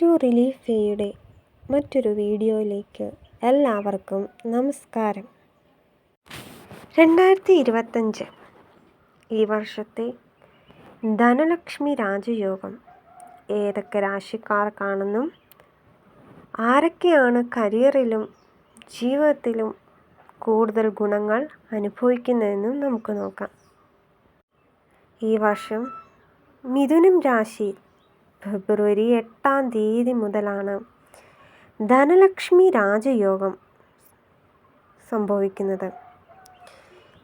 To relief ഫീയുടെ മറ്റൊരു വീഡിയോയിലേക്ക് എല്ലാവർക്കും നമസ്കാരം. രണ്ടായിരത്തി ഇരുപത്തഞ്ച് ഈ വർഷത്തെ ധനലക്ഷ്മി രാജയോഗം ഏതൊക്കെ രാശിക്കാർക്കാണെന്നും ആരൊക്കെയാണ് കരിയറിലും ജീവിതത്തിലും കൂടുതൽ ഗുണങ്ങൾ അനുഭവിക്കുന്നതെന്നും നമുക്ക് നോക്കാം. ഈ വർഷം മിഥുനം രാശി ഫെബ്രുവരി എട്ടാം തീയതി മുതലാണ് ധനലക്ഷ്മി രാജയോഗം സംഭവിക്കുന്നത്.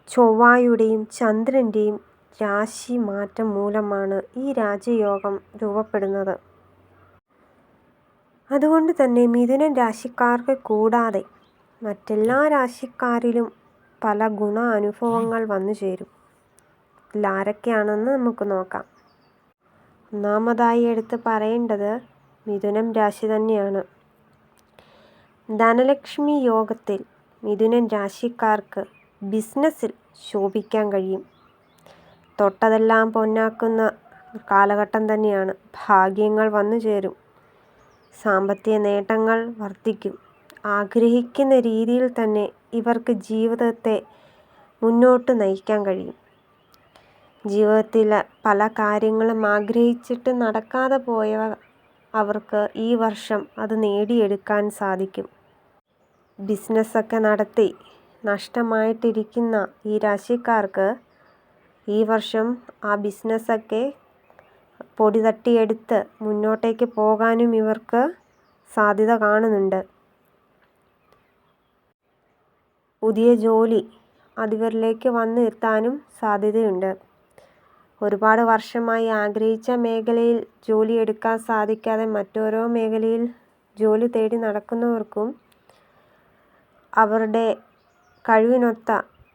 ചൊവ്വായുടെയും ചന്ദ്രന്റെയും രാശി മാറ്റം മൂലമാണ് ഈ രാജയോഗം രൂപപ്പെടുന്നത്. അതുകൊണ്ട് തന്നെ മിഥുനൻ രാശിക്കാർക്ക് കൂടാതെ മറ്റെല്ലാ രാശിക്കാരിലും പല ഗുണ അനുഭവങ്ങൾ വന്നു ചേരും ഇതിലാരൊക്കെയാണെന്ന് നമുക്ക് നോക്കാം. ഒന്നാമതായി എടുത്ത് പറയേണ്ടത് മിഥുനം രാശി തന്നെയാണ്. ധനലക്ഷ്മി യോഗത്തിൽ മിഥുനൻ രാശിക്കാർക്ക് ബിസിനസ്സിൽ ശോഭിക്കാൻ കഴിയും. തൊട്ടതെല്ലാം പൊന്നാക്കുന്ന കാലഘട്ടം തന്നെയാണ്. ഭാഗ്യങ്ങൾ വന്നു ചേരും. സാമ്പത്തിക നേട്ടങ്ങൾ വർദ്ധിക്കും. ആഗ്രഹിക്കുന്ന രീതിയിൽ തന്നെ ഇവർക്ക് ജീവിതത്തെ മുന്നോട്ട് നയിക്കാൻ കഴിയും. ജീവിതത്തിൽ പല കാര്യങ്ങളും ആഗ്രഹിച്ചിട്ട് നടക്കാതെ പോയ അവർക്ക് ഈ വർഷം അത് നേടിയെടുക്കാൻ സാധിക്കും. ബിസിനസ്സൊക്കെ നടത്തി നഷ്ടമായിട്ടിരിക്കുന്ന ഈ രാശിക്കാർക്ക് ഈ വർഷം ആ ബിസിനസ്സൊക്കെ പൊടി തട്ടിയെടുത്ത് മുന്നോട്ടേക്ക് പോകാനും ഇവർക്ക് സാധ്യത കാണുന്നുണ്ട്. പുതിയ ജോലി അതിവരിലേക്ക് വന്ന് എത്താനും സാധ്യതയുണ്ട്. ഒരുപാട് വർഷമായി ആഗ്രഹിച്ച മേഖലയിൽ ജോലി എടുക്കാൻ സാധിക്കാതെ മറ്റോരോ മേഖലയിൽ ജോലി തേടി നടക്കുന്നവർക്കും അവരുടെ കഴിവിനൊത്ത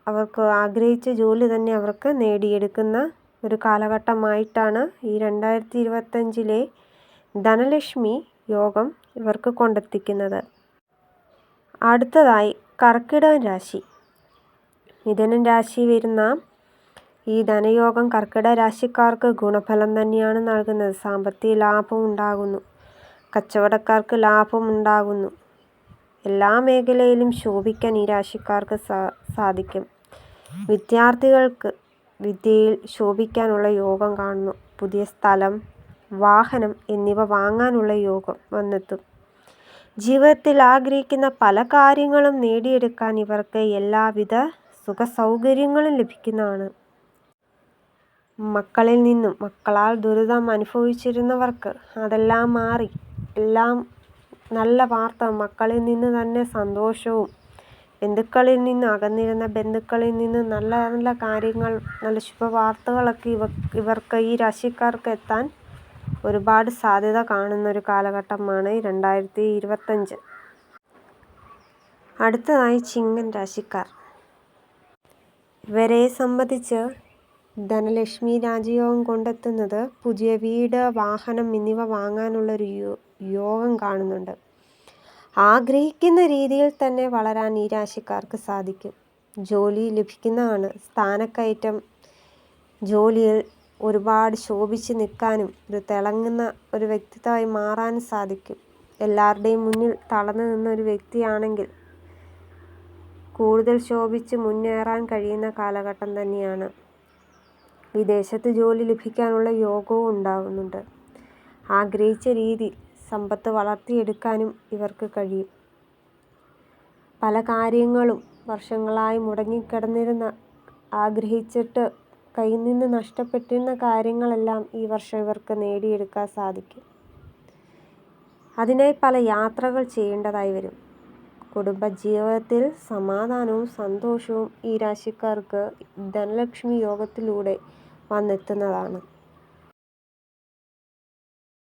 അവർക്ക് ആഗ്രഹിച്ച ജോലി തന്നെ അവർക്ക് നേടിയെടുക്കുന്ന ഒരു കാലഘട്ടമായിട്ടാണ് ഈ രണ്ടായിരത്തി ഇരുപത്തഞ്ചിലെ ധനലക്ഷ്മി യോഗം ഇവർക്ക് കൊണ്ടെത്തിക്കുന്നത്. അടുത്തതായി കർക്കിടകൻ രാശി. മിഥുനൻ രാശി വരുന്ന ഈ ധനയോഗം കർക്കിടക രാശിക്കാർക്ക് ഗുണഫലം തന്നെയാണ് നൽകുന്നത്. സാമ്പത്തിക ലാഭം ഉണ്ടാകുന്നു. കച്ചവടക്കാർക്ക് ലാഭം ഉണ്ടാകുന്നു. എല്ലാ മേഖലയിലും ശോഭിക്കാൻ ഈ രാശിക്കാർക്ക് സാധിക്കും. വിദ്യാർത്ഥികൾക്ക് വിദ്യയിൽ ശോഭിക്കാനുള്ള യോഗം കാണുന്നു. പുതിയ സ്ഥലം വാഹനം എന്നിവ വാങ്ങാനുള്ള യോഗം വന്നെത്തും. ജീവിതത്തിൽ ആഗ്രഹിക്കുന്ന പല കാര്യങ്ങളും നേടിയെടുക്കാൻ ഇവർക്ക് എല്ലാവിധ സുഖ സൗകര്യങ്ങളും ലഭിക്കുന്നതാണ്. മക്കളിൽ നിന്നും മക്കളാൽ ദുരിതം അനുഭവിച്ചിരുന്നവർക്ക് അതെല്ലാം മാറി. എല്ലാം നല്ല വാർത്ത. മക്കളിൽ നിന്ന് തന്നെ സന്തോഷവും ബന്ധുക്കളിൽ നിന്ന് അകന്നിരുന്ന ബന്ധുക്കളിൽ നിന്ന് നല്ല നല്ല കാര്യങ്ങൾ നല്ല ശുഭവാർത്തകളൊക്കെ ഇവ ഇവർക്ക് ഈ രാശിക്കാർക്ക് എത്താൻ ഒരുപാട് സാധ്യത കാണുന്ന ഒരു കാലഘട്ടമാണ് രണ്ടായിരത്തി ഇരുപത്തഞ്ച് അടുത്തതായി ചിങ്ങൻ രാശിക്കാർ. ഇവരെ സംബന്ധിച്ച് ധനലക്ഷ്മി രാജയോഗം കൊണ്ടെത്തുന്നത് പുതിയ വീട് വാഹനം എന്നിവ വാങ്ങാനുള്ളൊരു യോഗം കാണുന്നുണ്ട്. ആഗ്രഹിക്കുന്ന രീതിയിൽ തന്നെ വളരാൻ ഈ രാശിക്കാർക്ക് സാധിക്കും. ജോലി ലഭിക്കുന്നതാണ്. സ്ഥാനക്കയറ്റം ജോലിയിൽ ഒരുപാട് ശോഭിച്ച് നിൽക്കാനും ഒരു തിളങ്ങുന്ന ഒരു വ്യക്തിത്വമായി മാറാനും സാധിക്കും. എല്ലാവരുടെയും മുന്നിൽ തളർന്നു നിന്ന ഒരു വ്യക്തിയാണെങ്കിൽ കൂടുതൽ ശോഭിച്ച് മുന്നേറാൻ കഴിയുന്ന കാലഘട്ടം തന്നെയാണ്. വിദേശത്ത് ജോലി ലഭിക്കാനുള്ള യോഗവും ഉണ്ടാകുന്നുണ്ട് ആഗ്രഹിച്ച രീതി സമ്പത്ത് വളർത്തിയെടുക്കാനും ഇവർക്ക് കഴിയും. പല കാര്യങ്ങളും വർഷങ്ങളായി മുടങ്ങിക്കിടന്നിരുന്ന ആഗ്രഹിച്ചിട്ട് കയ്യിൽ നിന്ന് നഷ്ടപ്പെട്ടിരുന്ന കാര്യങ്ങളെല്ലാം ഈ വർഷം ഇവർക്ക് നേടിയെടുക്കാൻ സാധിക്കും. അതിനായി പല യാത്രകൾ ചെയ്യേണ്ടതായി വരും. കുടുംബ ജീവിതത്തിൽ സമാധാനവും സന്തോഷവും ഈ രാശിക്കാർക്ക് ധനലക്ഷ്മി യോഗത്തിലൂടെ വന്നെത്തുന്നതാണ്.